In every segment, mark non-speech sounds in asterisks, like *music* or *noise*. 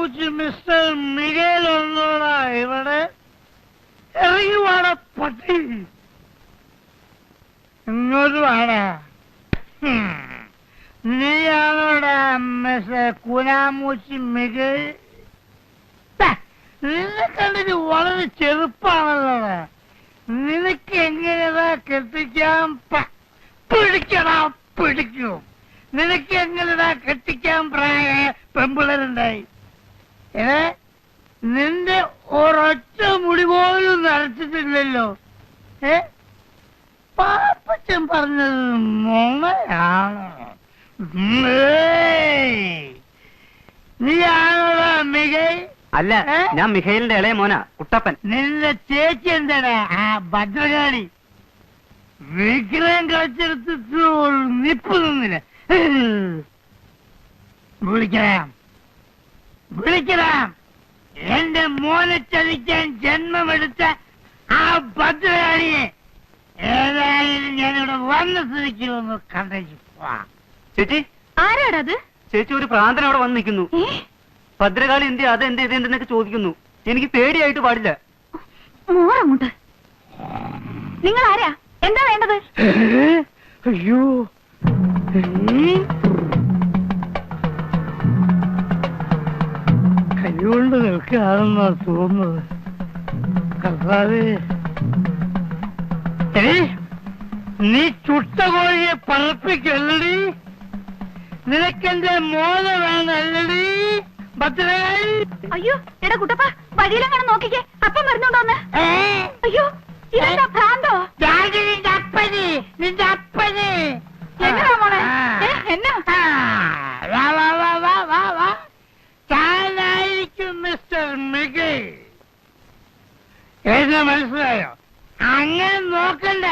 കുനാമൂച്ചി mister മികേൽ ഒന്നോടാ ഇവിടെ ഇറങ്ങി വാടാ പട്ടി. ഇങ്ങോട്ട് വാടാ. നീയാണോടാ മിസ്റ്റർ കുനാമൂച്ചി മികേൽ? നിന്നെ കണ്ടിട്ട് വളരെ ചെറുപ്പാണല്ലോ. നിനക്ക് എങ്ങനെയാ കെട്ടിക്കാൻ പിടിക്കടാ പിടിക്കും. നിനക്ക് എങ്ങനെയാ കെട്ടിക്കാൻ പ്രായ പെമ്പിളരുണ്ടായി ഏ? നിന്റെ ഒരൊറ്റ മുടി പോലും നരച്ചിട്ടില്ലല്ലോ ഏ? പാപ്പച്ചൻ പറഞ്ഞത് ഏയ്. നീയാണോടാ മികൈ അല്ല ഞാൻ മിഖൈലിന്റെ ഇളയ മോന കുട്ടപ്പൻ. നിന്റെ ചേച്ചി എന്താണ് ആ ഭദ്രകാളി. വിഗ്രഹം കളിച്ചെടുത്തിട്ട് നിപ്പ് നിന്നില്ല. വിളിക്കണം വിളിക്കണം എന്റെ മോനെ ചതിക്കാൻ ജന്മമെടുത്ത ആ ഭദ്രകാളിയെ ഏതായാലും ഞാനിവിടെ വന്ന സ്ഥിതിക്ക് ഒന്ന് കണ്ടേച്ചു പോവാം. ചേച്ചി? ആരാടത്? ചേച്ചി ഒരു പ്രാന്തൻ അവിടെ വന്ന് നിൽക്കുന്നു. ഭദ്രകാളി എന്ത് അത് എന്ത് ഇത് എന്തെന്നൊക്കെ ചോദിക്കുന്നു. എനിക്ക് പേടിയായിട്ട് പാടില്ല. മോറങ്ങോട്ട് നിങ്ങൾ ആരാ എന്താ വേണ്ടത്? അയ്യോ. കൈകൊണ്ട് നിൽക്കുകയാണെന്നാ തോന്നുന്നത്. കർത്താവേ നീ ചുട്ട കോഴിയെ പറപ്പിക്കല്ലടി? നിനക്കെന്റെ മോന വേണല്ലടി? ഭദ്രകാളി? അയ്യോ എടാ കുട്ടപ്പ വഴിയിലെങ്ങനെ നോക്കിക്കേ. അപ്പം വരുന്നുണ്ടോന്ന്? അയ്യോ ഇതെന്താ ഭ്രാന്തോ? നിന്റെ അപ്പന് നിന്റെ അപ്പന്. എങ്ങനെയാ മോളെ ആ. ഏ, എന്നാ ആ, വാ, വാ, വാ, വാ, വാ, വാ. താനായിരിക്കും മികി എന്നെ മനസ്സിലായോ? അങ്ങനെ നോക്കണ്ട.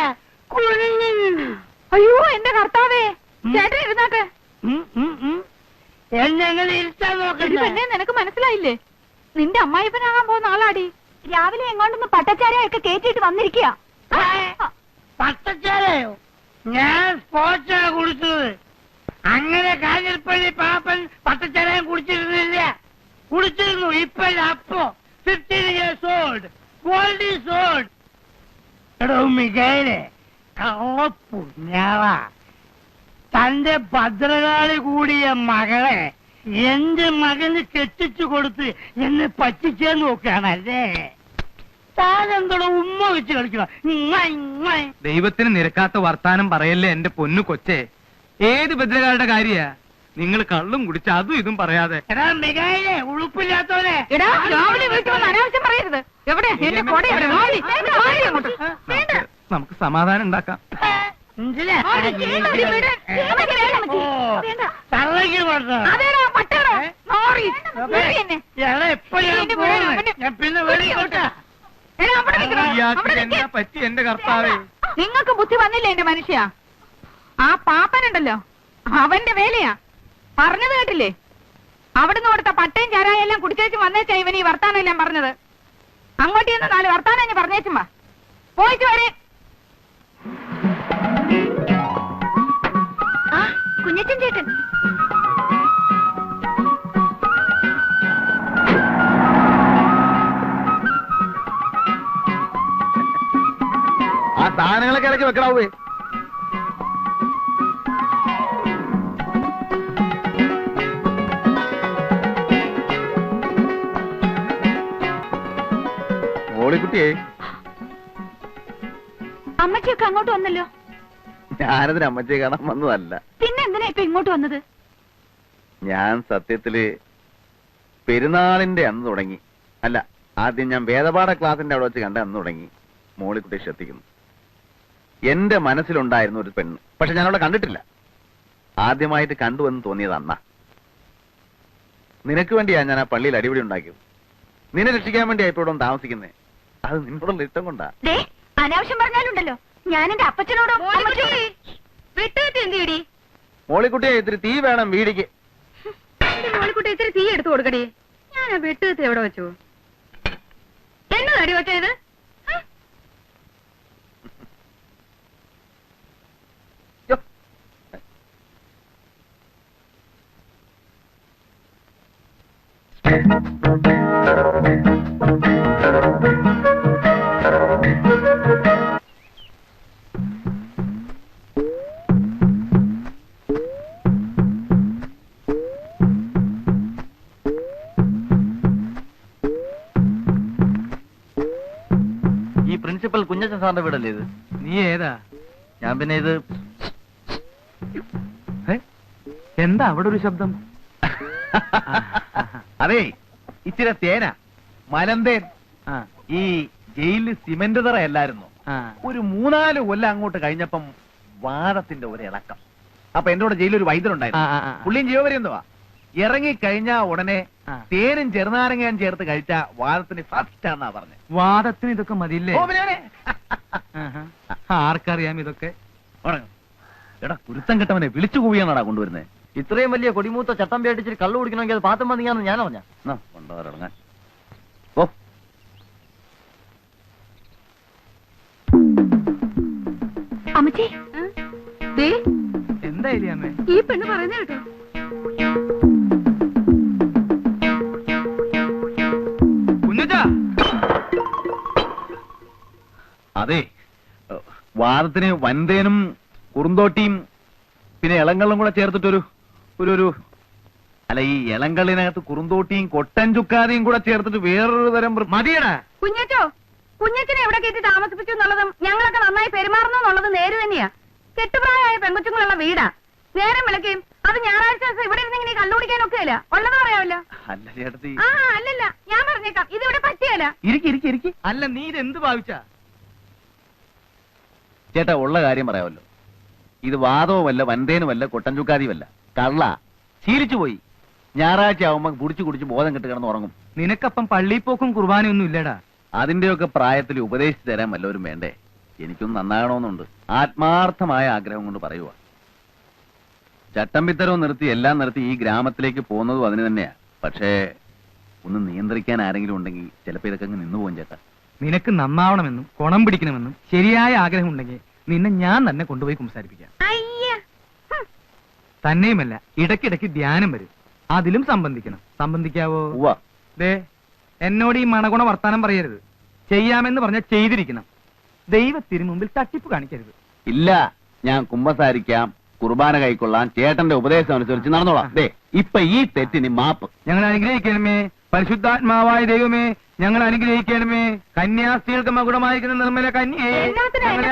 അയ്യോ എന്റെ കർത്താവേ. ചേട്ടൻ ഇരുന്നാട്ടെ. എന്നെ അങ്ങനെ ഇരുത്താൻ നോക്കണ്ട. നിനക്ക് മനസ്സിലായില്ലേ? നിന്റെ അമ്മായിപ്പനാകാൻ പോകുന്ന ആളാടി. രാവിലെ എങ്ങോട്ടൊന്ന് പട്ടച്ചാരയൊക്കെ കേറ്റിട്ട് വന്നിരിക്കുക പട്ടച്ചാരയോ ഞാൻ സ്പോർട്സാണ് കുടിച്ചത്. അങ്ങനെ കാഞ്ഞിരപ്പള്ളി പാപ്പൻ പട്ടച്ചാരയും കുടിച്ചിരുന്നില്ല. കുടിച്ചിരുന്നു ഇപ്പൊ അപ്പോ. ഫിഫ്റ്റീൻ ഇയേഴ്സ് ഓൾഡ് മികയിലെ കള്ളപ്പുണ്യാള തന്റെ ഭദ്രകാളി കൂടിയ മകളെ എന്റെ മകന് കെട്ടിച്ചു കൊടുത്ത് എന്നെ പറ്റിച്ചേ നോക്കുകയാണല്ലേ? താനെന്തോടെ ഉമ്മ വെച്ച് കളിക്കണം. ദൈവത്തിന് നിരക്കാത്ത വർത്താനം പറയല്ലേ എന്റെ പൊന്നു കൊച്ചേ? ഏത് ഭദ്രകാളുടെ കാര്യ? നിങ്ങൾ കള്ളും കുടിച്ച് അതും ഇതും പറയാതെ എടാ മികായിലെ ഉളുപ്പില്ലാത്തവനെ എടാ രാവിലെ വീട്ടിൽ വന്ന് അനാവശ്യം പറയരുത് എവിടെ എന്റെ കൊട എവിടെ? വാടി, വാടി അങ്ങോട്ട്. വേണ്ട. നമുക്ക് സമാധാനം ഉണ്ടാക്കാം വിട്. വേണ്ട, അമ്മച്ചി. വേണ്ട. അതേടാ പട്ടേടാ എന്നെ. എന്റെ. വീട് അവന് പിന്നെ എടാ, അവിടെ നിൽക്കണം. ഇയാൾക്ക് അവിടെ എന്താ നിൽക്ക്. പറ്റി എന്റെ കർത്താവേ നിങ്ങൾക്ക് ബുദ്ധി വന്നില്ല എന്റെ മനുഷ്യ ആ പാപ്പനുണ്ടല്ലോ അവന്റെ വേലയാ പറഞ്ഞത് കേട്ടില്ലേ? അവിടുന്ന് കൊടുത്ത പട്ടയും ചാരായം എല്ലാം കുടിച്ചേച്ചും വന്നേച്ചാ ഇവൻ ഈ വർത്താനം എല്ലാം പറഞ്ഞത്. അങ്ങോട്ട് ചെന്ന് നാല് വർത്താനം ഞാൻ പറഞ്ഞേച്ചും വാ. പോയിട്ട് വരെ. കുഞ്ഞച്ചൻ ചേട്ടൻ. ആ സാധനങ്ങളൊക്കെ ഇടയ്ക്ക് വെക്കണാവേ മോളിക്കുട്ടിയെ. അമ്മച്ചിയൊക്കെ അങ്ങോട്ട് വന്നല്ലോ? ഞാനതിന് അമ്മച്ചിയെ കാണാൻ വന്നതല്ല. പിന്നെ എന്തിനാ ഇപ്പൊ ഇങ്ങോട്ട് വന്നത്? ഞാൻ സത്യത്തിൽ പെരുന്നാളിന്റെ അന്ന് തുടങ്ങി. അല്ല ആദ്യം ഞാൻ വേദപാഠ ക്ലാസിന്റെ അവിടെ വെച്ച് കണ്ട അന്ന് തുടങ്ങി. മോളിക്കുട്ടി ശ്രദ്ധിക്കുന്നു. എന്റെ മനസ്സിലുണ്ടായിരുന്നു ഒരു പെണ്ണ്. പക്ഷെ ഞാൻ അവളെ കണ്ടിട്ടില്ല. ആദ്യമായിട്ട് കണ്ടുവെന്ന് തോന്നിയത് അന്നാ നിനക്ക് വേണ്ടിയാ ഞാൻ ആ പള്ളിയിൽ അടിപിടി ഉണ്ടാക്കിയത്. നിന്നെ രക്ഷിക്കാൻ വേണ്ടിയാ ഇപ്പോഴും താമസിക്കുന്നേ. അത് നിന്നോടുള്ള ഇഷ്ടം കൊണ്ടാ. ദേ അനാവശ്യം പറഞ്ഞാലുണ്ടല്ലോ. ഞാൻ എന്റെ അപ്പച്ചനോടും വിട്ടുകെട്ടി എന്ത് ചെയ്യടി മോളിക്കുട്ടിയെ ഇത്തിരി തീ വേണം വീടിക്ക്. മോളിക്കുട്ടി ഇത്തിരി തീ എടുത്തു കൊടുക്കടി. ഞാൻ ആ വെട്ടുകത്തി എവിടെ വെച്ചു? എന്നതടി വെച്ച ഇത് യ്യോ. ഇത് നീ ഏതാ? ഞാൻ പിന്നെ ഇത്? എന്താ അവിടെ ഒരു ശബ്ദം? *laughs* അതേ ഇച്ചിരി തേന മലന്തേൻ. ഈ ജയിലിൽ സിമന്റ് തറ അല്ലായിരുന്നു. ആ. ഒരു മൂന്നാൽ കൊല്ലം അങ്ങോട്ട് കഴിഞ്ഞപ്പം വാദത്തിന്റെ ഒരു ഇളക്കം. അപ്പൊ എന്റെ കൂടെ ജയിലിൽ ഒരു ആ. പുള്ളിയും ജീവപര്യന്തവാ ഇറങ്ങി കഴിഞ്ഞാ ഉടനെ. തേനും ചെറുനാരങ്ങയും ചേർത്ത് കഴിച്ച വാദത്തിന് ഫസ്റ്റ് ആണെന്നാ പറഞ്ഞു. വാദത്തിന് ഇതൊക്കെ മതിയില്ലേ? ആർക്കറിയാം ഇതൊക്കെ. എടാ കുരുത്തം കെട്ടവനെ വിളിച്ചു കൂവിയാണാ കൊണ്ടുവരുന്നത് ഇത്രയും വലിയ കൊടിമൂത്ത ചട്ടം പേടിച്ചിട്ട് കള്ളു കുടിക്കണമെങ്കിൽ അത് പാത്തം പന്നിയാന്ന് ഞാൻ പറഞ്ഞ. കൊണ്ടുവരടങ്ങാൻ ഓ അമ്മച്ചി. ഈ പെണ്ണ് പറയുന്ന കേട്ടോ. കുഞ്ഞച്ചാ അതെ. വാദത്തിന് വൻതേനും കുറുന്തോട്ടിയും പിന്നെ ഇളങ്കള്ളും കൂടെ ചേർത്തിട്ടൊരു ഒരു ഒരു അല്ല ഈ ഇളങ്കള്ളിനകത്ത് കുറുന്തോട്ടിയും കൊട്ടൻ ചുക്കാതിയും കൂടെ ചേർത്തിട്ട് വേറൊരു തരം മതിയടാ. കുഞ്ഞച്ചോ കുഞ്ഞച്ചനെ എവിടെ കയറ്റി താമസിപ്പിച്ചു എന്നുള്ളതും ഞങ്ങളൊക്കെ നന്നായി പെരുമാറുന്നു എന്നുള്ളത് നേര് തന്നെയാ. കെട്ടുപ്രായമായ പെൺകുച്ചുങ്ങളുള്ള വീടാ. നേരം വിളക്കുകയും അത് ഞായറാഴ്ച ദിവസം ഇവിടെ ഇരുന്ന് ഇങ്ങനെ കള്ളുപിടിക്കാനൊക്കെ ഇല്ല ഉള്ളത് പറയാമല്ലോ. അല്ല ചേട്ടത്തി. ആ അല്ലല്ല ഞാൻ പറഞ്ഞേക്കാം. ഇതിവിടെ ഇവിടെ പറ്റിയല്ല. ഇരിക്കി ഇരിക്കി ഇരിക്കി. അല്ല നീ ഇത് എന്ത് ഭാവിച്ചാ? ചേട്ടാ ഉള്ള കാര്യം പറയാമല്ലോ. ഇത് വാദവുമല്ല വന്തേനുമല്ല കൊട്ടൻ ചുക്കാതിയുമല്ല കള്ള. ശീലിച്ചു പോയി. ഞായറാഴ്ച ആവുമ്പോ കുടിച്ചു കുടിച്ച് ബോധം കെട്ട് കിടന്ന് ഉറങ്ങും. നിനക്കപ്പം പള്ളിപ്പോക്കും കുർബാനയൊന്നും ഇല്ലടാ. അതിന്റെയൊക്കെ പ്രായത്തിൽ ഉപദേശിച്ചു തരാൻ വല്ലവരും വേണ്ടേ? എനിക്കൊന്നും നന്നാകണമെന്നുണ്ട്. ആത്മാർത്ഥമായ ആഗ്രഹം കൊണ്ട് പറയുക ചട്ടമ്പിത്തരവും നിർത്തി എല്ലാം നിർത്തി ഈ ഗ്രാമത്തിലേക്ക് പോകുന്നതും അതിന് തന്നെയാ. പക്ഷേ ഒന്ന് നിയന്ത്രിക്കാൻ ആരെങ്കിലും ഉണ്ടെങ്കിൽ ചിലപ്പോ ഇതൊക്കെ അങ്ങ് നിന്നു പോകും ചേട്ടാ. നിനക്ക് നന്നാവണമെന്നും കൊണം പിടിക്കണമെന്നും ശരിയായ ആഗ്രഹം ഉണ്ടെങ്കിൽ നിന്നെ ഞാൻ തന്നെ കൊണ്ടുപോയി കുംസാരിപ്പിക്കാം. തന്നെയുമല്ല ഇടയ്ക്കിടയ്ക്ക് ധ്യാനം വരും. അതിലും സംബന്ധിക്കണം. സംബന്ധിക്കാവോ? ദേ എന്നോട് ഈ മണഗുണ വർത്താനം പറയരുത്. ചെയ്യാമെന്ന് പറഞ്ഞാൽ ചെയ്തിരിക്കണം. ദൈവത്തിന് മുമ്പിൽ തട്ടിപ്പ് കാണിക്കരുത്. ഇല്ല ഞാൻ കുമ്പസാരിക്കാം. കുർബാന കൈക്കൊള്ളാൻ ചേട്ടന്റെ ഉപദേശം അനുസരിച്ച് നടന്നോളാം. ദേ ഇപ്പൊ ഈ തെറ്റിന് മാപ്പ്. ഞങ്ങൾ അനുഗ്രഹിക്കണമേ. പരിശുദ്ധാത്മാവായ ദൈവമേ ഞങ്ങൾ അനുഗ്രഹിക്കണമേ. കന്യാസ്ത്രീകൾക്ക് മകുടമായിരിക്കുന്ന നിർമ്മല കന്യേ.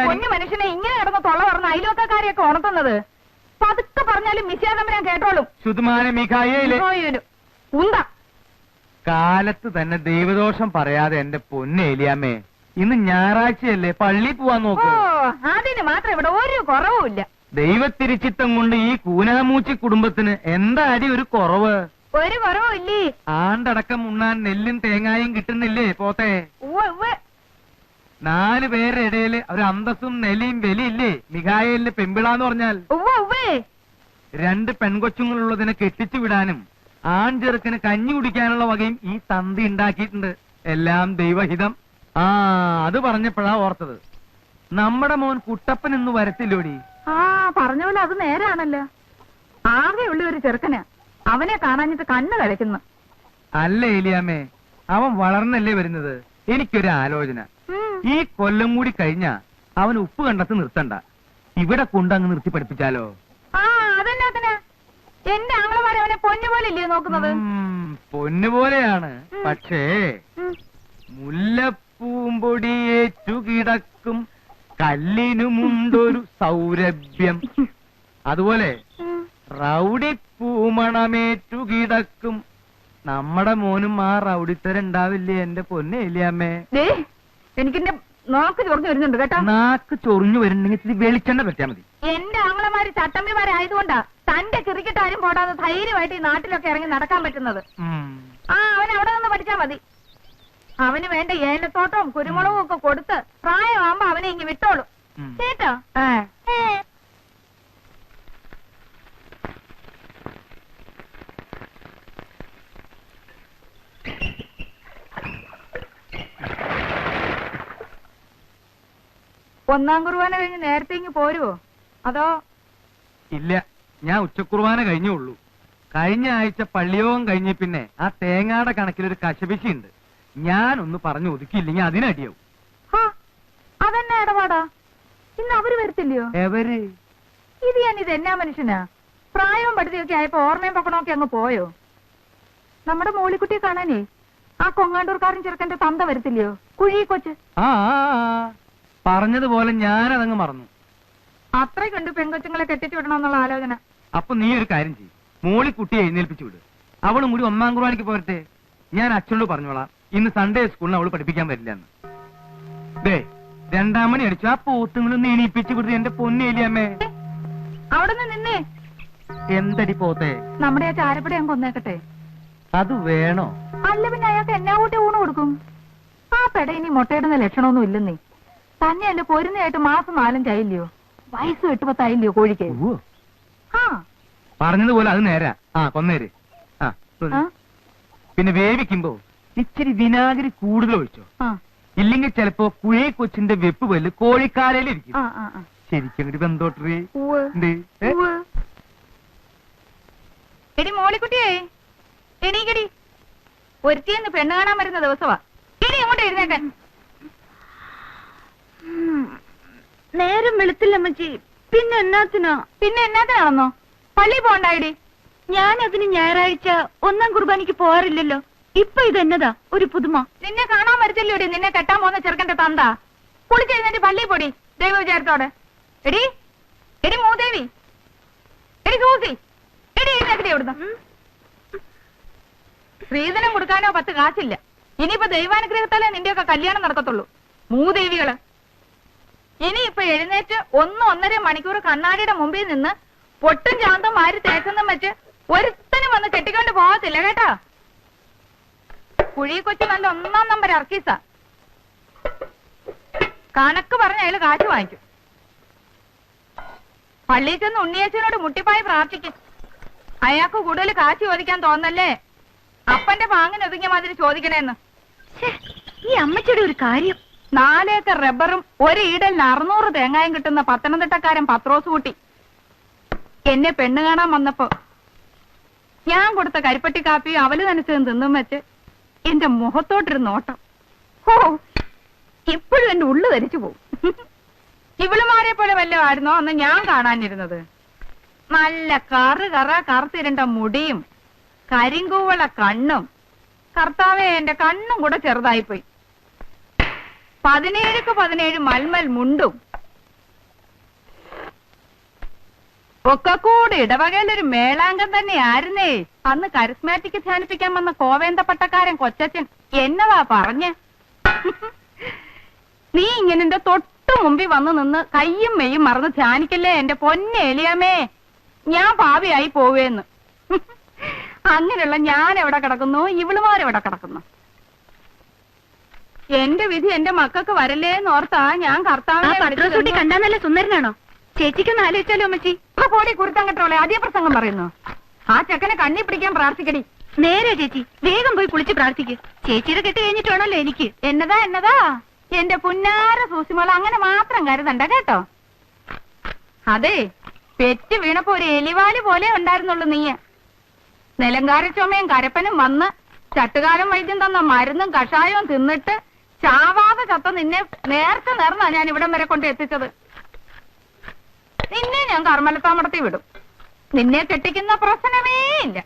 കുഞ്ഞു മനുഷ്യനെ ഇങ്ങനെ കിടന്ന് തൊള്ള പറഞ്ഞ അയലോക്കാരെയൊക്കെ ഉണർത്തുന്നത്? പതുക്കെ പറഞ്ഞാലും മിശ്യാതമ്പരാൻ കേട്ടോളും. ശുദ്ധമായ മിഖായേലേ. ഉന്ത. കാലത്ത് തന്നെ ദൈവദോഷം പറയാതെ എന്റെ പൊന്നേലിയാമേ ഇന്ന് ഞായറാഴ്ചയല്ലേ പള്ളി പോവാൻ നോക്കൂ. നോക്ക് അതിന് മാത്രം ഇവിടെ ഒരു കുറവുമില്ല. ദൈവത്തിരിച്ചിത്തം കൊണ്ട് ഈ കൂനാമൂച്ചി കുടുംബത്തിന് എന്താ അടി ഒരു കുറവ്? ഒരു കുറവുമില്ലേ? ആണ്ടടക്കം ഉണ്ണാൻ നെല്ലും തേങ്ങായും കിട്ടുന്നില്ലേ പോത്തെ? നാല് പേരുടെ ഇടയിൽ ഒരു അന്തസ്സും നെലിയും വെലിയില്ലേ മിഖായേലിന്റെ പെമ്പിളാന്ന് പറഞ്ഞാൽ. രണ്ട് പെൺകൊച്ചുങ്ങളുള്ളതിനെ കെട്ടിച്ചു വിടാനും ആൺ ചെറുക്കന് കഞ്ഞി കുടിക്കാനുള്ള വകയും ഈ തന്തി ഉണ്ടാക്കിയിട്ടുണ്ട്. എല്ലാം ദൈവഹിതം. ആ അത് പറഞ്ഞപ്പോഴാ ഓർത്തത്. നമ്മുടെ മോൻ കുട്ടപ്പൻ എന്ന് വരത്തില്ലോടി? ആ പറഞ്ഞ പോലെ അത് നേരാണല്ലോ. ആകെയുള്ള ഒരു ചെറുക്കന്. അവനെ കാണാഞ്ഞിട്ട് കണ്ണ് കളിക്കുന്നു അല്ല ഏലിയാമ്മേ അവൻ വളർന്നല്ലേ വരുന്നത്? എനിക്കൊരു ആലോചന. ഈ കൊല്ലം കൂടി കഴിഞ്ഞ അവൻ ഉപ്പ് കണ്ടത്ത് നിർത്തണ്ട. ഇവിടെ കൊണ്ടങ്ങ് നിർത്തി പഠിപ്പിച്ചാലോ? ആ അതെന്നാത്തിനാ എന്റെ ആങ്ങളമാരെ അവനെ പൊന്നുപോലെ ഇല്ലേ നോക്കുന്നത്? പൊന്നുപോലെയാണ് പക്ഷേ. മുല്ലപ്പൂമ്പൊടിയേറ്റു കിടക്കും. കല്ലിനുമുണ്ടൊരു സൗരഭ്യം. അതുപോലെ. റൗഡി പൂമണമേറ്റുകിടക്കും നമ്മുടെ മോനും ആ റൗഡിത്തരുണ്ടാവില്ലേ എന്റെ പൊന്നെ ഇല്ലയമ്മേ എനിക്കെന്റെ നോക്ക് ചൊറിഞ്ഞു വരുന്നുണ്ട് കേട്ടോ. നാക്ക് ചൊറിഞ്ഞു വരുന്നുണ്ടെങ്കിൽ ഇത്തിരി വെളിച്ചെണ്ണ പറ്റാ മതി. എന്റെ ആങ്ങളമാര് ചട്ടമ്പിമാരായതുകൊണ്ടാ തന്റെ കിറിക്കിട്ടാരും പോടാതെ ധൈര്യമായിട്ട് ഈ നാട്ടിലൊക്കെ ഇറങ്ങി നടക്കാൻ പറ്റുന്നത്. ആ അവൻ അവിടെ നിന്ന് പഠിച്ചാ മതി. അവന് വേണ്ട ഏലത്തോട്ടവും കുരുമുളകും ഒക്കെ കൊടുത്ത് പ്രായമാകുമ്പോ അവനെ ഇങ്ങ് വിട്ടോളൂ. കേട്ടോ? ഒന്നാം കുർബാന കഴിഞ്ഞ് നേരത്തെ ഇങ്ങ് പോരുവോ? അതോ? ഇല്ല ഞാൻ ഉച്ചക്കുർബാന കഴിഞ്ഞേ ഉള്ളൂ. കഴിഞ്ഞ ആഴ്ച പള്ളിയോഗം കഴിഞ്ഞ പിന്നെ ആ തേങ്ങാടെ കണക്കിലൊരു കശപിശിയുണ്ട് ഞാൻ ഒന്ന് പറഞ്ഞു ഒതുക്കിയില്ലെങ്കിൽ അതിനടിയാവും അതെന്നെ ഇടപാടാ. ഇന്ന് അവർ വരത്തില്ലയോ? എവര്? ഇത് ഞാൻ ഇത് എന്നാ മനുഷ്യനാ? പ്രായവും പഠിത്തമൊക്കെ ആയപ്പോ ഓർമ്മയും പക്കണമൊക്കെ അങ്ങ് പോയോ? നമ്മുടെ മോളിക്കുട്ടിയെ കാണാനേ ആ കൊങ്ങാണ്ടൂർക്കാരൻ ചെറുക്കന്റെ തന്ത വരത്തില്ലയോ? കുഴി കൊച്ച്. ആ. പറഞ്ഞതുപോലെ ഞാനതങ്ങ് മറന്നു. അത്ര കണ്ടു പെങ്കൊച്ചുങ്ങളെ കെട്ടിച്ചു വിടണമെന്നുള്ള ആലോചന. അപ്പൊ നീ ഒരു കാര്യം ചെയ്യും. മോളി കുട്ടിയെ എഴുന്നേൽപ്പിച്ചു വിട്. അവളും കൂടി ഒന്നാം കുർബാനയ്ക്ക് പോരട്ടെ. ഞാൻ അച്ഛനോട് പറഞ്ഞോളാം. ഇന്ന് സൺഡേ സ്കൂളിന് അവൾ പഠിപ്പിക്കാൻ വരില്ല എന്ന്. ദേ രണ്ടാം മണി അടിച്ചു. ആ പോത്തുങ്ങളൊന്ന് എണീപ്പിച്ചു വിടുത് എന്റെ പൊന്നേലിയമ്മേ അവിടെ നിന്ന് നിന്നേ. എന്തടി പോത്തെ? നമ്മുടെ ആ ചാരപ്പടി ഞാൻ കൊന്നേക്കട്ടെ. അത് വേണോ? അല്ല പിന്നെ അയാൾക്ക് എന്നാ കൂട്ടി ഊണ് കൊടുക്കും? ആ പെട ഇനി മുട്ടയിടുന്ന ലക്ഷണമൊന്നും ഇല്ലെന്നേ. തന്നെയല്ല പൊരുന്നയായിട്ട് മാസം നാലഞ്ചായില്ലയോ വയസ്സ് എട്ട് പത്തായില്ലയോ കോഴിക്ക് ആ. പറഞ്ഞതുപോലെ അത് നേരാ. ആ കൊന്നേര്. ആ ആ, പിന്നെ വേവിക്കുമ്പോ ഇച്ചിരി വിനാഗിരി കൂടുതൽ ഒഴിച്ചോ? ആ, ഇല്ലെങ്കിൽ ചിലപ്പോ കുഴി കൊച്ചിന്റെ വെപ്പ് പല്ല് കോഴിക്കാലയിലിരിക്കും ആ, ആ, ആ. ശരിക്കും ഒരു ബന്ധോട്ടറി. ഉവ്വ്. എന്ത്? ഏ? ഉവ്വ്. എടി മോളിക്കുട്ടിയേ എണീക്കടി. ഒരുത്തിയെന്ന് പെണ്ണ് കാണാൻ വരുന്ന ദിവസമാ ഇനി അങ്ങോട്ട് എഴുന്നേക്കാൻ? നേരം വെളുത്തില്ലമ്മച്ചി പിന്നെ എന്നാത്തിനോ? പിന്നെ എന്നാത്തിനാണെന്നോ? പള്ളി പോണ്ടായിടി. ഞാൻ അതിന് ഞായറാഴ്ച ഒന്നാം കുർബാനയ്ക്ക് പോവാറില്ലല്ലോ. ഇപ്പൊ ഇതെന്നതാ? ഒരു പുതുമ. നിന്നെ കാണാൻ വരത്തില്ലോടി നിന്നെ കെട്ടാൻ പോകുന്ന ചെറുക്കന്റെ തന്ത. കുളിച്ചെഴുന്നേറ്റ് പള്ളി പൊടി ദൈവ വിചാരത്തോടെ. എടി എടി മൂദേവി. എടി സൂസി. എടി എഴുന്നേക്കടി അവിടുന്ന് സ്ത്രീധനം കൊടുക്കാനോ പത്ത് കാശില്ല. ഇനിയിപ്പോ ദൈവാനുഗ്രഹത്താലേ നിന്റെയൊക്കെ കല്യാണം നടക്കത്തുള്ളൂ മൂദേവികൾ. ഇനിയിപ്പൊ എഴുന്നേറ്റ് ഒന്ന് ഒന്നര മണിക്കൂർ കണ്ണാടിയുടെ മുമ്പിൽ നിന്ന് പൊട്ടും ചാന്തം മാരി തേച്ചെന്നും വെച്ച് ഒരുത്തനും വന്ന് കെട്ടിക്കൊണ്ട് പോകത്തില്ല കേട്ടോ? കുഴി കൊച്ചു നല്ല ഒന്നാം നമ്പർ അർക്കീസ. കണക്ക് പറഞ്ഞ അയാൾ കാശ് വാങ്ങിക്കും. പള്ളിയിൽ ചെന്ന് ഉണ്ണിയേച്ചനോട് മുട്ടിപ്പായി പ്രാർത്ഥിക്കും. അയാൾക്ക് കൂടുതൽ കാശ് ചോദിക്കാൻ തോന്നല്ലേ? അപ്പന്റെ പാങ്ങിന് ഒതുങ്ങിയ മാതിരി ചോദിക്കണേന്ന്. ഈ അമ്മച്ചിയുടെ ഒരു കാര്യം. നാലേക്കർ റബ്ബറും ഒരു ഈടലിന് അറുന്നൂറ് തേങ്ങായും കിട്ടുന്ന പത്തനംതിട്ടക്കാരൻ പത്രോസ് കൂട്ടി. എന്നെ പെണ്ണ് കാണാൻ വന്നപ്പോ ഞാൻ കൊടുത്ത കരിപ്പട്ടി കാപ്പി അവൽ നനച്ചതും തിന്നും വെച്ച് എന്റെ മുഖത്തോട്ടൊരു നോട്ടം. ഓ ഇപ്പോഴും എന്റെ ഉള്ളു ധരിച്ചു പോവും. ഇവളുമാരെ പോലെ വല്ലതും ആയിരുന്നോ അന്ന് ഞാൻ കാണാനിരുന്നത്? നല്ല കറ് കറ കറുത്തിരണ്ട മുടിയും കരിങ്കൂവള കണ്ണും. കർത്താവെ എന്റെ കണ്ണും കൂടെ ചെറുതായിപ്പോയി. പതിനേഴുക്ക് പതിനേഴ് മൽമൽ മുണ്ടും. ഒക്കെ കൂടെ ഇടവകയിലൊരു മേളാങ്കം തന്നെയായിരുന്നേ. അന്ന് കരിസ്മാറ്റിക് ധ്യാനിപ്പിക്കാൻ വന്ന കോവേന്ത പട്ടക്കാരൻ കൊച്ചച്ചൻ എന്നതാ പറഞ്ഞ്? നീ ഇങ്ങനെ എന്റെ തൊട്ടു മുമ്പിൽ വന്ന് നിന്ന് കയ്യും മെയ്യും മറന്ന് ധ്യാനിക്കല്ലേ എന്റെ പൊന്നെ എലിയാമേ ഞാൻ ഭാവിയായി പോവേന്ന്. അങ്ങനെയുള്ള ഞാൻ എവിടെ കിടക്കുന്നു? ഇവളുമാരെവിടെ കിടക്കുന്നു? എന്റെ വിധി എന്റെ മക്കൾക്ക് വരല്ലേന്ന് ഓർത്താ ഞാൻ കർത്താവിനെ കണ്ടാന്നല്ലേ കടിച്ചു കണ്ടാ നല്ല സുന്ദരനാണോ? ചേച്ചിക്കൊന്ന് ആലോചിച്ചാലോ അമ്മച്ചി? ഇപ്പൊ പോടി കുരുത്തം കെട്ടോളെ അതേ പ്രസംഗം പറയുന്നു. ആ ചെക്കനെ കണ്ണി പിടിക്കാൻ പ്രാർത്ഥിക്കടി. നേരെ ചേച്ചി? വേഗം പോയി കുളിച്ച് പ്രാർത്ഥിക്ക്. ചേച്ചിയുടെ കെട്ട് കഴിഞ്ഞിട്ടാണല്ലോ വേണമല്ലോ എനിക്ക്. എന്നതാ എന്നതാ? എന്റെ പുന്നാര സൂസിമോൾ അങ്ങനെ മാത്രം കരുതണ്ട കേട്ടോ? അതെ പെറ്റ് വീണപ്പോ ഒരു എലിവാൽ പോലെ ഉണ്ടായിരുന്നുള്ളൂ നീ നിലങ്കാരച്ചോമയും ചുമയും കരപ്പനും വന്ന് ചട്ടുകാലം വൈദ്യം തന്ന മരുന്നും കഷായവും തിന്നിട്ട് ചാവാതെ ചത്ത നിന്നെ നേരത്തെ നേർന്നാ ഞാൻ ഇവിടം വരെ കൊണ്ട് എത്തിച്ചത്. നിന്നെ ഞാൻ കർമ്മലത്താമടത്തി വിടും. നിന്നെ കെട്ടിക്കുന്ന പ്രശ്നമേ ഇല്ല.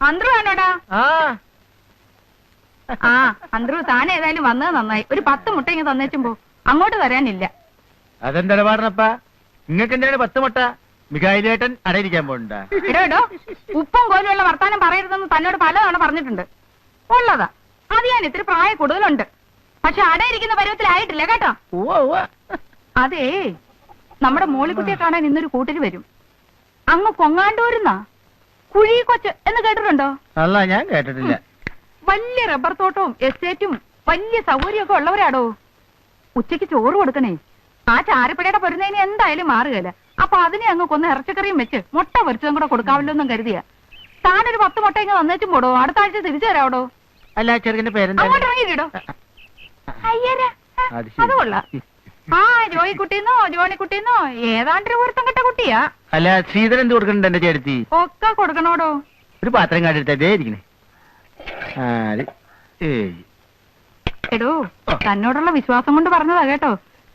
അന്ത്രു ആണോടാ? ആ. അന്ത്രു താൻ ഏതായാലും വന്നത് നന്നായി. ഒരു പത്ത് മുട്ട ഇങ്ങ് തന്നേച്ചും പോ. അങ്ങോട്ട് തരാനില്ല അതെന്താ പറഞ്ഞപ്പ നിങ്ങൾക്ക് എന്താണ് പത്ത് മുട്ട? മികായിലേട്ടൻ അടയിരിക്കാൻ പോണ്ട ഇടോ ഇടോ ഉപ്പും കോലുമുള്ള വർത്താനം പറയരുതെന്ന് തന്നോട് പലതവണ പറഞ്ഞിട്ടുണ്ട്. ഉള്ളതാ. അത് ഞാൻ ഇത്തിരി പ്രായ കൂടുതലുണ്ട്. പക്ഷെ അടയിരിക്കുന്ന പരുവത്തിലായിട്ടില്ല കേട്ടോ? അതേ. നമ്മുടെ മോളിക്കുട്ടിയെ കാണാൻ ഇന്നൊരു കൂട്ടര് വരും. അങ്ങ് കൊങ്ങാണ്ടൂരുന്നാ? കുഴി കൊച്ച് എന്ന് കേട്ടിട്ടുണ്ടോ? അല്ല ഞാൻ കേട്ടിട്ടില്ല. വലിയ റബ്ബർ തോട്ടവും എസ്റ്റേറ്റും വലിയ സൗകര്യമൊക്കെ ഉള്ളവരാടോ? ഉച്ചയ്ക്ക് ചോറ് കൊടുക്കണേ. ആ ചാരപ്പിടയുടെ പൊരുന്നതിന് എന്തായാലും മാറുകയില്ല അപ്പൊ അതിനെ അങ്ങ് കൊന്ന് ഇറച്ചിക്കറിയും വെച്ച് മുട്ട പൊരിച്ചതും കൂടെ കൊടുക്കാവില്ലോ എന്നും കരുതിയ. താനൊരു പത്ത് മുട്ട ഇങ്ങനെ വന്നേച്ചും പോടോ. അടുത്ത ആഴ്ച തിരിച്ചു തരാവടോ അല്ല ചെറുക്കന്റെ പേരെന്താ? അങ്ങോട്ട് ഇറങ്ങിയിട്ടോ അയ്യരാ. അത് അത് കൊള്ളാം. ആ ജോയിക്കുട്ടിന്നോ ജോണിക്കുട്ടിന്നോ ഏതാണ്ടൊരു പൊരുത്തം കെട്ട കുട്ടിയാ. അല്ല ശ്രീധരൻ എന്ത് കൊടുക്കണ്ട എന്റെ ചേട്ടത്തി? ഒക്കെ കൊടുക്കണോടോ. ഒരു പാത്രം കാട്ടിട്ടേ ഇരിക്കണേ. ഏയ്. എടോ തന്നോടുള്ള വിശ്വാസം കൊണ്ട് പറഞ്ഞതാ കേട്ടോ.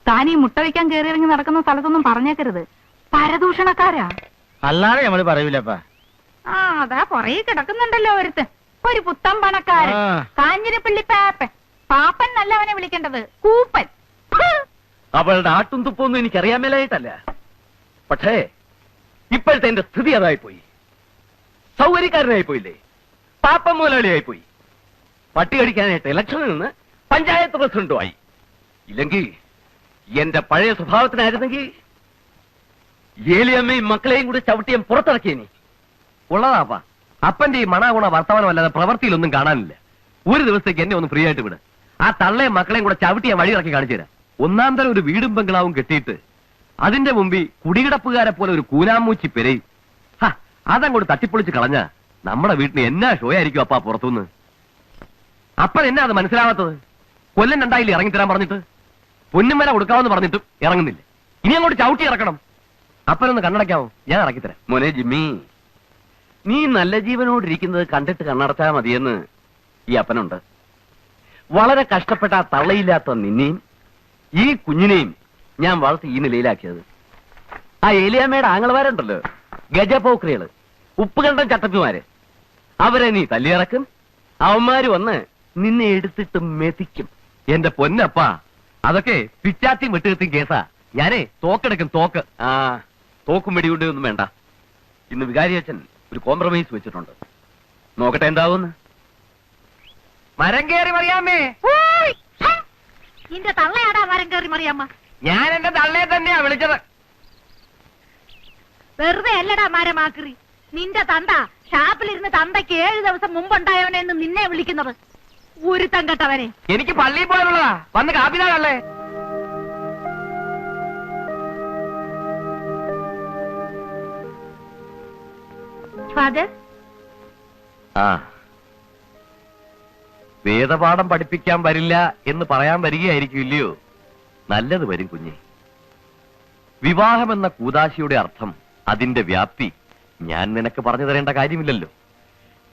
താൻ ഈ മുട്ട വയ്ക്കാൻ കയറി ഇറങ്ങി നടക്കുന്ന സ്ഥലത്തൊന്നും പറഞ്ഞേക്കരുത്. പരദൂഷണക്കാരാ? അല്ലാതെ നമ്മൾ പറയൂലപ്പാ. ആ അതാ പുറകെ കിടക്കുന്നുണ്ടല്ലോ ഒരുത്ത് ഒരു പുത്തൻ പണക്കാരൻ. ആ. കാഞ്ഞിരപ്പള്ളി പാപ്പൻ. പാപ്പൻ നല്ല അവനെ വിളിക്കേണ്ടത് കൂപ്പൻ. ഹ്! അവളുടെ ആട്ടും തുപ്പൊന്നും എനിക്കറിയാൻ മേലായിട്ടല്ല. പക്ഷേ ഇപ്പോഴത്തെ എന്റെ സ്ഥിതി അതായി പോയി സൗകര്യക്കാരനായി പോയില്ലേ? പാപ്പ മുതലാളിയായി പോയി. പട്ടി കടിക്കാനായിട്ട് ഇലക്ഷനിൽ നിന്ന് പഞ്ചായത്ത് പ്രസിഡന്റുമായി ഇല്ലെങ്കിൽ എന്റെ പഴയ സ്വഭാവത്തിനായിരുന്നെങ്കിൽ ഏലിയമ്മയും മക്കളെയും കൂടി ചവിട്ടിയും പുറത്തിറക്കിയനി ഉള്ളതാപ്പാ. അപ്പന്റെ ഈ മണാഗുണ വർത്തമാനമല്ലാതെ പ്രവൃത്തിയിലൊന്നും കാണാനില്ല. ഒരു ദിവസത്തേക്ക് എന്നെ ഒന്ന് ഫ്രീ ആയിട്ട് വിട്. ആ തള്ളയും മക്കളെയും കൂടെ ചവിട്ടിയ വഴി ഇറക്കി കാണിച്ചു തരാം. ഒന്നാം തരം ഒരു വീടും ബംഗ്ലാവും കെട്ടിയിട്ട് അതിന്റെ മുമ്പിൽ കുടികിടപ്പുകാരെ പോലെ ഒരു കൂനാമൂച്ചി പെരയും. അതങ്ങോട്ട് തട്ടിപ്പൊളിച്ച് കളഞ്ഞ നമ്മുടെ വീട്ടിന് എന്നാ ഷോ ആയിരിക്കും അപ്പാ പുറത്തുനിന്ന്? അപ്പൻ എന്നാ അത് മനസ്സിലാവാത്തത്? കൊല്ലം രണ്ടായില്ലേ ഇറങ്ങിത്തരാൻ പറഞ്ഞിട്ട്? പൊന്നും പൊന്നുമല കൊടുക്കാമെന്ന് പറഞ്ഞിട്ടും ഇറങ്ങുന്നില്ല. ഇനി അങ്ങോട്ട് ചവിട്ടി ഇറക്കണം. അപ്പനൊന്ന് കണ്ണടക്കാമോ ഞാൻ അടക്കിത്തരാം മോനെ ജിമ്മി നീ നല്ല ജീവനോടിരിക്കുന്നത് കണ്ടിട്ട് കണ്ണടച്ചാ മതിയെന്ന് ഈ അപ്പനുണ്ട്. വളരെ കഷ്ടപ്പെട്ട ആ തള്ളയില്ലാത്ത നിന്നെയും ഈ കുഞ്ഞിനെയും ഞാൻ വളർത്തി ഈ നിലയിലാക്കിയത്. ആ ഏലിയാമ്മയുടെ ആങ്ങളമാരുണ്ടല്ലോ ഗജപോക്രികൾ ഉപ്പുകണ്ടം ചട്ടപ്പിമാര് അവരെ നീ തല്ലിയിറക്കും അവന്മാര് വന്ന് നിന്നെ എടുത്തിട്ട് മെതിക്കും. എന്റെ പൊന്നപ്പാ അതൊക്കെ പിച്ചാത്തി വെട്ടുകത്തിയും കേസാ. ഞാനേ തോക്കെടുക്കും തോക്ക്. ആ. തോക്കും വെടികൊണ്ട് ഒന്നും വേണ്ട. ഇന്ന് വികാരി അച്ഛൻ ഒരു കോംപ്രമൈസ് വെച്ചിട്ടുണ്ട്. നോക്കട്ടെ എന്താവുന്ന്? മരം കയറി മറിയാമേ ഓയ്! നിന്റെ തള്ളയാടാ മരം കയറി മറിയമ്മ. ഞാൻ എന്റെ തള്ളയെ തന്നെയാ വിളിച്ചത്. വെറുതെ അല്ലടാ മരമാക്രി. നിന്റെ തന്ത ഷാപ്പിലിരുന്ന് തന്തയ്ക്ക് ഏഴു ദിവസം മുമ്പുണ്ടായവനെന്ന് നിന്നെ വിളിക്കുന്നത്. ഒരു തങ്കട്ടവനെ എനിക്ക് പള്ളിയിൽ പോകാനുള്ളതാ. വന്ന് കാപ്പിതാകല്ലേ ഫാദർ ആ. വേദപാഠം പഠിപ്പിക്കാൻ വരില്ല എന്ന് പറയാൻ വരികയായിരിക്കും ഇല്ലയോ? നല്ലത് വരും കുഞ്ഞെ. വിവാഹമെന്ന കൂതാശിയുടെ അർത്ഥം അതിന്റെ വ്യാപ്തി ഞാൻ നിനക്ക് പറഞ്ഞു തരേണ്ട കാര്യമില്ലല്ലോ.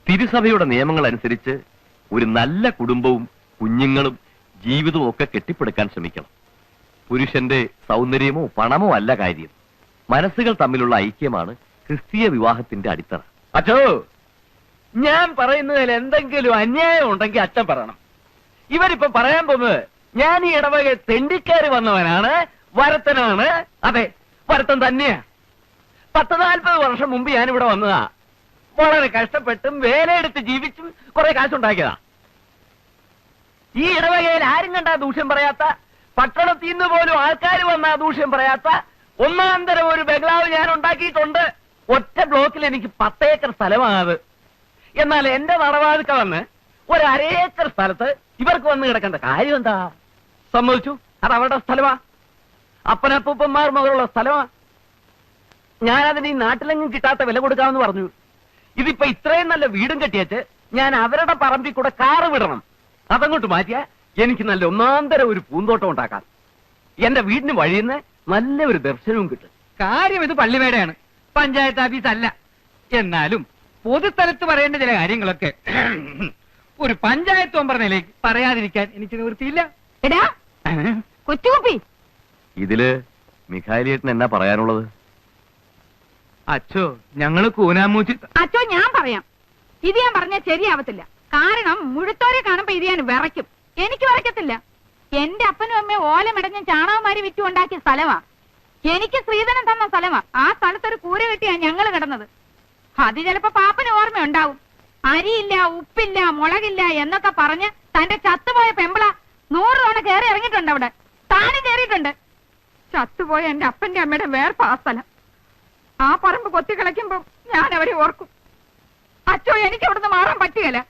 തിരുസഭയുടെ നിയമങ്ങൾ അനുസരിച്ച് ഒരു നല്ല കുടുംബവും കുഞ്ഞുങ്ങളും ജീവിതവും ഒക്കെ കെട്ടിപ്പടുക്കാൻ ശ്രമിക്കണം. പുരുഷന്റെ സൗന്ദര്യമോ പണമോ അല്ല കാര്യം. മനസ്സുകൾ തമ്മിലുള്ള ഐക്യമാണ് ക്രിസ്തീയ വിവാഹത്തിന്റെ അടിത്തറ. അച്ഛോ ഞാൻ പറയുന്നതിൽ എന്തെങ്കിലും അന്യായം ഉണ്ടെങ്കിൽ അച്ഛൻ പറയണം. ഇവരിപ്പോ പറയാൻ പോകുന്നത് ഞാൻ ഈ ഇടവക തെണ്ടിക്കാരി വന്നവനാണ് വരത്തനാണ്. അതെ വരത്തൻ തന്നെയാ. പത്ത് നാൽപ്പത് വർഷം മുമ്പ് ഞാൻ ഇവിടെ വന്നതാ. വളരെ കഷ്ടപ്പെട്ടും വേലയെടുത്ത് ജീവിച്ചും കുറെ കാശുണ്ടാക്കിയതാ. ഈ ഇടവകയിൽ ആരും കണ്ടാ ദൂഷ്യം പറയാത്ത പട്ടണത്തിൽ നിന്ന് പോലും ആൾക്കാർ വന്നാ ദൂഷ്യം പറയാത്ത ഒന്നാം തരം ഒരു ബംഗ്ലാവ് ഞാൻ ഉണ്ടാക്കിയിട്ടുണ്ട്. ഒറ്റ ബ്ലോക്കിൽ എനിക്ക് പത്തേക്കർ സ്ഥലമാണത്. എന്നാൽ എന്റെ നടവാതിക്ക വന്ന് ഒരു സ്ഥലത്ത് ഇവർക്ക് വന്ന് കിടക്കേണ്ട കാര്യം എന്താ സമ്മതിച്ചു? അത് അവരുടെ സ്ഥലമാ. അപ്പനപ്പൂപ്പന്മാർ മുതലുള്ള സ്ഥലമാ. ഞാനതിന് ഈ നാട്ടിലെങ്ങും കിട്ടാത്ത വില കൊടുക്കാമെന്ന് പറഞ്ഞു. ഇതിപ്പോ ഇത്രയും നല്ല വീടും കെട്ടിയച്ച് ഞാൻ അവരുടെ പറമ്പിൽ കൂടെ കാറ് വിടണം. അതങ്ങോട്ട് മാറ്റിയാ എനിക്ക് നല്ല ഒന്നാന്തരം ഒരു പൂന്തോട്ടം ഉണ്ടാക്കാം. എന്റെ വീടിന് വഴിയുന്ന നല്ല ഒരു ദർശനവും കിട്ടും. കാര്യം ഇത് പള്ളിമേടയാണ്. പഞ്ചായത്ത് ഓഫീസ് അല്ല. എന്നാലും പൊതുസ്ഥലത്ത് പറയേണ്ട ചില കാര്യങ്ങളൊക്കെ ഒരു പഞ്ചായത്ത് മെമ്പർ നിലയിൽ പറയാതിരിക്കാൻ എനിക്ക് നിവൃത്തിയില്ല. എടാ കൊച്ചുകുപ്പി. ഇതിൽ മിഖാലിയേട്ടൻ എന്നാ പറയാനുള്ളത്? അച്ഛോ ഞങ്ങൾ കൂനാമൂച്ചി അച്ഛോ ഞാൻ പറയാം. ഇത് ഞാൻ പറഞ്ഞാൽ ശരിയാവത്തില്ല. കാരണം മുഴുത്തോരെ കാണുമ്പോ ഇത് ഞാൻ വിറയ്ക്കും. എനിക്ക് വിറയ്ക്കത്തില്ല. എന്റെ അപ്പനും അമ്മയും ഓലമടഞ്ഞ ചാണകമാരി വിറ്റു ഉണ്ടാക്കിയ സ്ഥലമാ. എനിക്ക് സ്ത്രീധനം തന്ന സ്ഥലമാ. ആ സ്ഥലത്തൊരു കൂര കെട്ടിയാ ഞങ്ങൾ കിടന്നത്. അത് ചിലപ്പോ പാപ്പന് ഓർമ്മയുണ്ടാവും. അരിയില്ല ഉപ്പില്ല മുളകില്ല എന്നൊക്കെ പറഞ്ഞ് തന്റെ ചത്തുപോയ പെമ്പള നൂറ് തവണ കയറി ഇറങ്ങിയിട്ടുണ്ട് അവിടെ. താനും കയറിയിട്ടുണ്ട് ചത്തുപോയ എന്റെ അപ്പന്റെ അമ്മയുടെ വേർപ്പ് ആ സ്ഥലം. ആ പറമ്പ് കൊത്തി കളിക്കുമ്പോ ഞാൻ അവരെ ഓർക്കും. അച്ചോ എനിക്ക് അവിടുന്ന് മാറാൻ പറ്റുകയില്ല.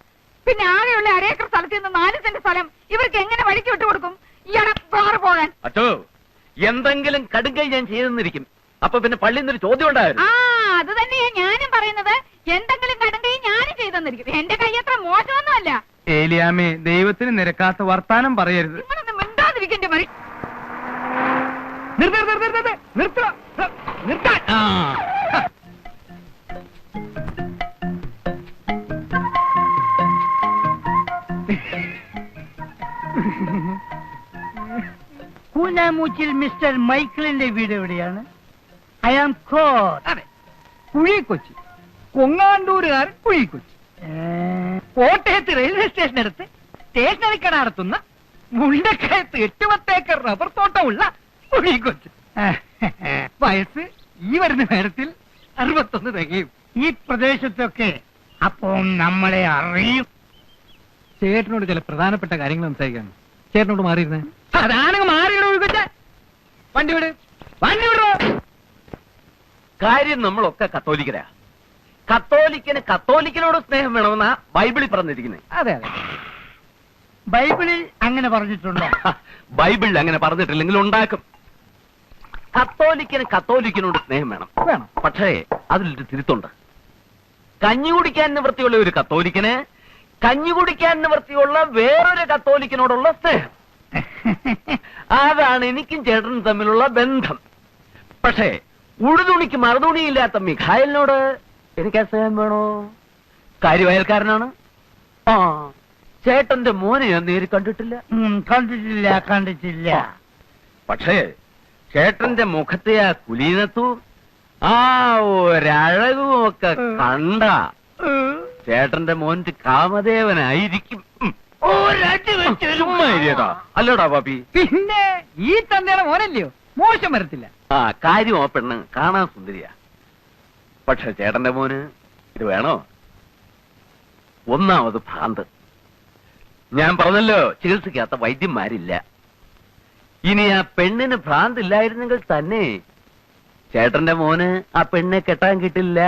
പിന്നെ ആകെയുള്ള അരേക്കർ സ്ഥലത്ത് നിന്ന് നാല് സെന്റ് സ്ഥലം ഇവർക്ക് എങ്ങനെ വഴിക്ക് വിട്ടു കൊടുക്കും ഇയാളെ വേറെ പോകാൻ. അച്ചോ എന്തെങ്കിലും കടുങ്കൈ ഞാൻ ചെയ്തെന്നിരിക്കും. അപ്പൊ പിന്നെ പള്ളിയിൽ നിന്നൊരു ചോദ്യം ഉണ്ടായിരുന്നു. ആ അത് തന്നെയാ ഞാനും പറയുന്നത്. എന്തെങ്കിലും കടുങ്കൈ ഞാനും ചെയ്തെന്നിരിക്കും. എന്റെ കൈ അത്ര മോശമൊന്നുമല്ല. ഏലിയാമേ ദൈവത്തിന് നിരക്കാത്ത വർത്താനം പറയരുത്. നിങ്ങളൊന്ന് മിണ്ടാതിരിക്കന്റെ മറി നിർത്ത നിർത്ത നിർത്ത നിർത്ത നിർത്താൻ ആ. കൂനാമൂച്ചിൽ മിസ്റ്റർ മൈക്കിളിന്റെ വീട് എവിടെയാണ്? I am core. അതെ. കുഴിക്കൊച്ചി. കൊങ്ങാണ്ടൂരുകാരൻ കുഴിക്കൊച്ചി. കോട്ടയത്ത് റെയിൽവേ സ്റ്റേഷൻ അടുത്ത് സ്റ്റേഷനറി കട നടത്തുന്ന മുണ്ടക്കയത്ത് എട്ടുപത്തേക്കർ റബ്ബർ തോട്ടമുള്ള കുഴിക്കൊച്ചി. വയസ്സ് ഈ വരുന്ന നേരത്തിൽ അറുപത്തൊന്ന് തികയും ഈ പ്രദേശത്തൊക്കെ അപ്പോൾ നമ്മളെ അറിയും. ചേട്ടനോട് ചില പ്രധാനപ്പെട്ട കാര്യങ്ങൾ സംസാരിക്കാണ് ചേട്ടനോട് മാറിയിരുന്നേ. അതാണെങ്കിൽ മാറിയിടോ ഒഴുകച്ച വണ്ടി വിട്. വണ്ടി വിടോ. കാര്യം നമ്മളൊക്കെ കത്തോലിക്കരാ. കത്തോലിക്കന് കത്തോലിക്കനോട് സ്നേഹം വേണമെന്നാ ബൈബിളിൽ പറഞ്ഞിരിക്കുന്നത് അതെ അതെ. ബൈബിളിൽ അങ്ങനെ പറഞ്ഞിട്ടുണ്ടോ? ബൈബിളിൽ അങ്ങനെ പറഞ്ഞിട്ടില്ലെങ്കിൽ ഉണ്ടാക്കും. കത്തോലിക്കന് കത്തോലിക്കനോട് സ്നേഹം വേണം. വേണം. പക്ഷേ അതിലൊരു തിരുത്തുണ്ട്. കഞ്ഞി കുടിക്കാൻ നിവൃത്തിയുള്ള ഒരു കത്തോലിക്കന് കഞ്ഞി കുടിക്കാൻ നിവൃത്തിയുള്ള വേറൊരു കത്തോലിക്കനോടുള്ള സ്നേഹം. *laughs* അതാണ് എനിക്കും ചേട്ടനും തമ്മിലുള്ള ബന്ധം. പക്ഷേ ഉടുതുണിക്ക് മറുതുണിയില്ലാത്ത മിഖായലിനോട് എനിക്ക് സ്നേഹം വേണോ? കാര്യവയൽക്കാരനാണ്? ആ ചേട്ടന്റെ മോനെ ഞാൻ നേരി കണ്ടിട്ടില്ല. കണ്ടിട്ടില്ല കണ്ടിട്ടില്ല. പക്ഷേ ചേട്ടന്റെ മുഖത്തെ ആ കുലീനത്തു ആ ഒരഴകുമൊക്കെ കണ്ട ചേട്ടന്റെ മോൻ കാമദേവനായിരിക്കും. ഒരടി വെച്ച് ചുമ്മാ. അല്ലടാ പാപ്പി പിന്നെ ഈ തന്തയുടെ മോനല്ലയോ? മോശം വരത്തില്ല. ആ കാര്യം ആ പെണ്ണ് കാണാൻ സുന്ദരിയാ. പക്ഷെ ചേട്ടന്റെ മോന് ഇത് വേണോ? ഒന്നാമത് ഭ്രാന്ത്. ഞാൻ പറഞ്ഞല്ലോ ചികിത്സിക്കാത്ത വൈദ്യന്മാരില്ല. ഇനി ആ പെണ്ണിന് ഭ്രാന്ത് ഇല്ലായിരുന്നെങ്കിൽ തന്നെ ചേട്ടന്റെ മോന് ആ പെണ്ണെ കെട്ടാൻ കിട്ടില്ല.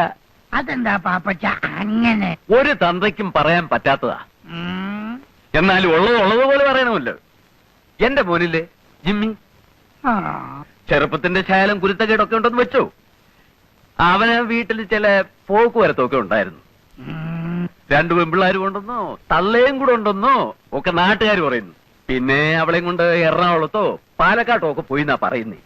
അതെന്താ പാപ്പച്ച അങ്ങനെ? ഒരു തന്തയ്ക്കും പറയാൻ പറ്റാത്തതാ. ഉം. എന്നാലും ഉള്ളത് ഉള്ളതുപോലെ പറയണമല്ലോ എന്റെ മോനില്ലേ ജിമ്മി. ചെറുപ്പത്തിന്റെ ശാലം കുരുത്തക്കേടൊക്കെ ഉണ്ടെന്ന് വെച്ചോ അവന് വീട്ടിൽ ചില പോക്കുവരത്തൊക്കെ ഉണ്ടായിരുന്നു. രണ്ടു പെമ്പിള്ളാരും ഉണ്ടെന്നോ തള്ളയും കൂടെ ഉണ്ടെന്നോ ഒക്കെ നാട്ടുകാർ പറയുന്നു പിന്നെ അവളെയും കൊണ്ട് എറണാകുളത്തോ പാലക്കാട്ടോ ഒക്കെ പോയി എന്നാ പറയുന്നേ.